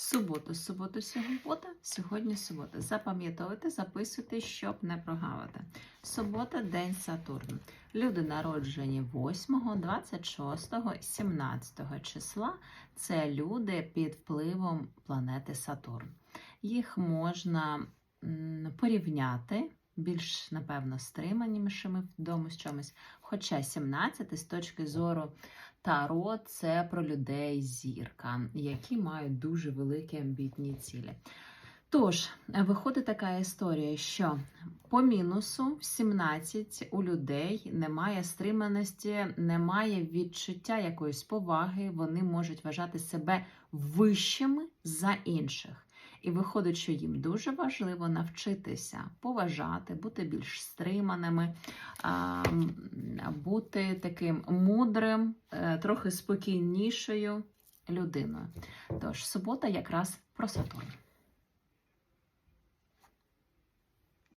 Суботу, суботу, субота, сьогодні субота. Запам'ятовуйте, записуйте, щоб не прогавити. Субота день Сатурну. Люди народжені 8, 26, 17 числа. Це люди під впливом планети Сатурн. Їх можна порівняти більш, напевно, стриманішими вдома з чимось. Хоча 17 з точки зору Таро це про людей зірка, які мають дуже великі амбітні цілі. Тож, виходить така історія, що по мінусу в 17 у людей немає стриманості, немає відчуття якоїсь поваги, вони можуть вважати себе вищими за інших. І виходить, що їм дуже важливо навчитися поважати, бути більш стриманими, бути таким мудрим, е, трохи спокійнішою людиною. Тож субота якраз про Сатурн.